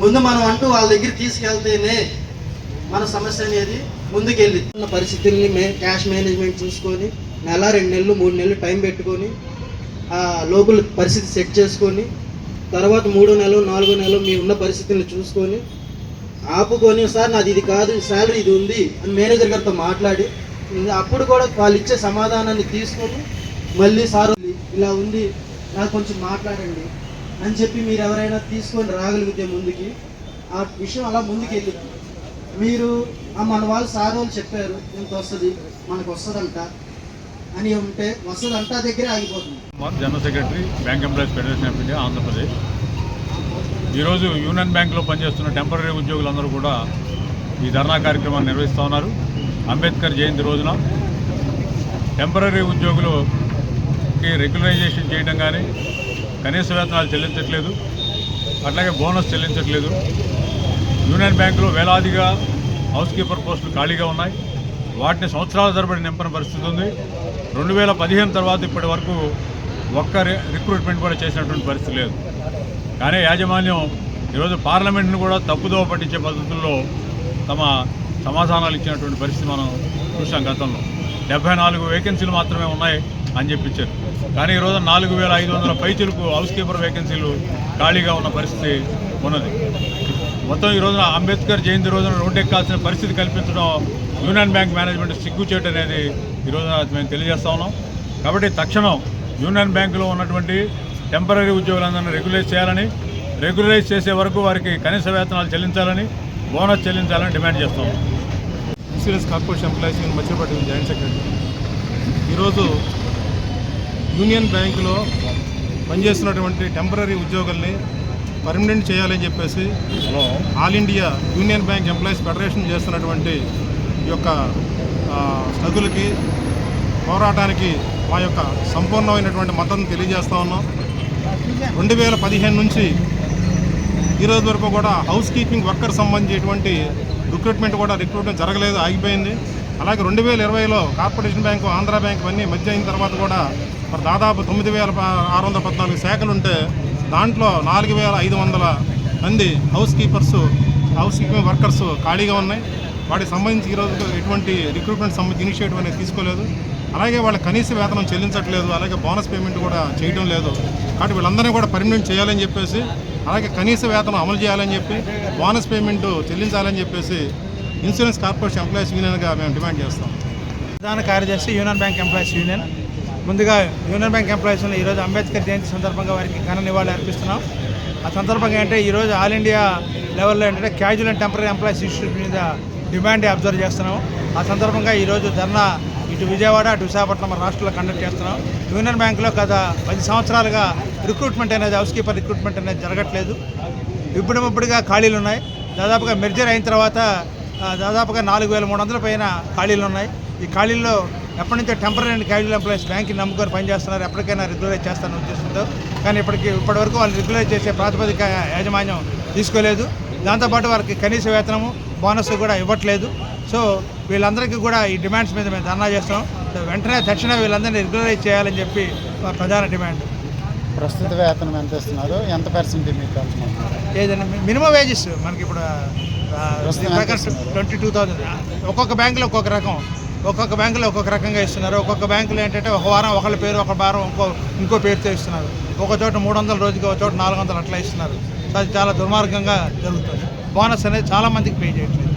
ముందు మనం అంటూ వాళ్ళ దగ్గర తీసుకెళ్తేనే మన సమస్య అనేది ముందుకెళ్ళి. ఉన్న పరిస్థితుల్ని మే క్యాష్ మేనేజ్మెంట్ చూసుకొని నెల రెండు నెలలు మూడు నెలలు టైం పెట్టుకొని ఆ లోపల పరిస్థితి సెట్ చేసుకొని తర్వాత మూడో నెలలు నాలుగో నెలలు మీ ఉన్న పరిస్థితుల్ని చూసుకొని ఆపుకొని సార్ నాది ఇది కాదు శాలరీ ఇది ఉంది అని మేనేజర్ గారితో మాట్లాడి అప్పుడు కూడా వాళ్ళు ఇచ్చే సమాధానాన్ని తీసుకొని మళ్ళీ సార్ ఇలా ఉంది నాకు కొంచెం మాట్లాడండి. అని చెప్పి మీరు ఎవరైనా తీసుకొని రాగలిగితే ముందుకి ఆ విషయం అలా ముందుకు వెళ్ళింది మీరు "ఆ, మన వాళ్ళు సార్ వాళ్ళు చెప్పారు ఇంత వస్తుంది మనకు వస్తుందంట. అని ఉంటే వస్తుందంట దగ్గరే ఆగిపోతుంది. General secretary bank employees federation of India Andhra Pradesh. ఈరోజు యూనియన్ బ్యాంక్లో పనిచేస్తున్న టెంపరీ ఉద్యోగులందరూ కూడా ఈ ధర్నా కార్యక్రమాన్ని నిర్వహిస్తూ ఉన్నారు. అంబేద్కర్ జయంతి రోజున టెంపరీ ఉద్యోగులకి రెగ్యులరైజేషన్ చేయడం కానీ కనీస వేతనాలు చెల్లించట్లేదు. అట్లాగే బోనస్ చెల్లించట్లేదు. యూనియన్ బ్యాంకులో వేలాదిగా హౌస్ కీపర్ పోస్టులు ఖాళీగా ఉన్నాయి. వాటిని సంవత్సరాల తరబడి నింపని పరిస్థితి ఉంది. రెండు వేల పదిహేను తర్వాత ఇప్పటి వరకు ఒక్క రిక్రూట్మెంట్ కూడా చేసినటువంటి పరిస్థితి లేదు. కానీ యాజమాన్యం ఈరోజు పార్లమెంట్ను కూడా తప్పుదోవ పట్టించే పద్ధతుల్లో తమ సమాధానాలు ఇచ్చినటువంటి పరిస్థితి మనం చూసాం గతంలో. డెబ్బై నాలుగు వేకెన్సీలు మాత్రమే ఉన్నాయి. అని చెప్పించారు. కానీ ఈరోజు నాలుగు వేల ఐదు వందల పైచులకు హౌస్ కీపర్ వేకెన్సీలు ఖాళీగా ఉన్న పరిస్థితి ఉన్నది. మొత్తం ఈ రోజున అంబేద్కర్ జయంతి రోజున రోడ్డు ఎక్కాల్సిన పరిస్థితి కల్పించడం యూనియన్ బ్యాంక్ మేనేజ్మెంట్ సిగ్గుచేటు అనేది ఈ రోజున మేము తెలియజేస్తా ఉన్నాం. కాబట్టి తక్షణం యూనియన్ బ్యాంకులో ఉన్నటువంటి టెంపరీ ఉద్యోగులందరినీ రెగ్యులైజ్ చేయాలని రెగ్యులైజ్ చేసే వరకు వారికి కనీస వేతనాలు చెల్లించాలని బోనస్ చెల్లించాలని డిమాండ్ చేస్తాం insurance corporation employees union joint secretary. ఈరోజు యూనియన్ బ్యాంకులో పనిచేస్తున్నటువంటి టెంపరీ ఉద్యోగుల్ని పర్మనెంట్ చేయాలని చెప్పేసి all India union bank employees federation చేస్తున్నటువంటి ఈ యొక్క ఆ, స్ట్రగుల్కి పోరాటానికి మా యొక్క సంపూర్ణమైనటువంటి మద్దతును తెలియజేస్తా ఉన్నాం. రెండు వేల పదిహేను నుంచి ఈ రోజు వరకు కూడా హౌస్ కీపింగ్ వర్కర్ సంబంధించినటువంటి రిక్రూట్మెంట్ కూడా రిక్రూట్మెంట్ జరగలేదు ఆగిపోయింది. అలాగే రెండు వేల ఇరవైలో కార్పొరేషన్ బ్యాంకు ఆంధ్ర బ్యాంకు అన్నీ మధ్య అయిన తర్వాత కూడా మరి దాదాపు తొమ్మిది వేల ఆరు వందల పద్నాలుగు శాఖలు ఉంటే దాంట్లో నాలుగు వేల ఐదు వందల మంది housekeepers housekeeping workers ఖాళీగా ఉన్నాయి. వాటికి సంబంధించి ఈరోజు ఎటువంటి రిక్రూట్మెంట్ సంబంధించి ఇనిషియేటివ్ అనేది తీసుకోలేదు. అలాగే వాళ్ళ కనీస వేతనం చెల్లించట్లేదు. అలాగే బోనస్ పేమెంట్ కూడా చేయడం లేదు. కాబట్టి వీళ్ళందరినీ కూడా పర్మనెంట్ చేయాలని చెప్పేసి అలాగే కనీస వేతనం అమలు చేయాలని చెప్పి బోనస్ పేమెంట్ చెల్లించాలని చెప్పేసి ఇన్సూరెన్స్ కార్పొరేషన్ ఎంప్లాయీస్ యూనియన్గా మేము డిమాండ్ చేస్తాం. ప్రధాన కార్యదర్శి యూనియన్ బ్యాంక్ ఎంప్లాయీస్ యూనియన్. ముందుగా యూనియన్ బ్యాంక్ ఎంప్లాయీస్ ఈరోజు అంబేద్కర్ జయంతి సందర్భంగా వారికి ఘన నివాళులు అర్పిస్తున్నాం. ఆ సందర్భంగా అంటే ఈరోజు ఆల్ ఇండియా లెవెల్లో ఏంటంటే casual and temporary employees institute మీద డిమాండ్ అబ్జర్వ్ చేస్తున్నాం ఆ సందర్భంగా ఈరోజు ధర్నా ఇటు విజయవాడ అటు విశాఖపట్నం రాష్ట్రంలో కండక్ట్ చేస్తున్నాం. యూనియన్ బ్యాంకులో గత పది సంవత్సరాలుగా రిక్రూట్మెంట్ అనేది హౌస్ కీపర్ రిక్రూట్మెంట్ అనేది జరగట్లేదు. ఇప్పుడు ఇప్పుడుగా ఖాళీలు ఉన్నాయి. దాదాపుగా మెర్జర్ అయిన తర్వాత దాదాపుగా నాలుగు వేల మూడు వందల పైన ఖాళీలు ఉన్నాయి. ఈ ఖాళీల్లో ఎప్పటి నుంచో టెంపరీ అండ్ క్యాజువల్ ఎంప్లాయీస్ బ్యాంక్ని నమ్ముకొని పనిచేస్తున్నారు. ఎప్పటికైనా రెగ్యులైజ్ చేస్తారని ఉద్దేశంతో. కానీ ఇప్పటికి ఇప్పటివరకు వాళ్ళు రెగ్యులైజ్ చేసే ప్రాతిపదిక యాజమాన్యం తీసుకోలేదు. దాంతోపాటు వారికి కనీస వేతనము బోనస్ కూడా ఇవ్వట్లేదు. సో వీళ్ళందరికీ కూడా ఈ డిమాండ్స్ మీద మేము ధర్నా చేస్తున్నాం సో వెంటనే తక్షణ వీళ్ళందరినీ రెగ్యులరైజ్ చేయాలని చెప్పి మా ప్రధాన డిమాండ్. ప్రస్తుత వేతనం ఎంత ఇస్తున్నారు? ఎంత పర్సెంట్ మీకు ఏదైనా మినిమం వేజెస్ మనకి ఇప్పుడు? ట్వంటీ టూ థౌజండ్ ఒక్కొక్క బ్యాంకులో ఒక్కొక్క రకం. ఒక్కొక్క బ్యాంకులో ఒక్కొక్క రకంగా ఇస్తున్నారు. ఒక్కొక్క బ్యాంకులో ఏంటంటే ఒక వారం ఒకళ్ళ పేరు ఒక వారం ఇంకో ఇంకో పేరుతో ఇస్తున్నారు. ఒక చోట మూడు వందల రోజుకి ఒక చోట నాలుగు వందలు అట్లా ఇస్తున్నారు. అది చాలా దుర్మార్గంగా జరుగుతుంది. బోనస్ అనేది చాలా మందికి పే చేయట్లేదు.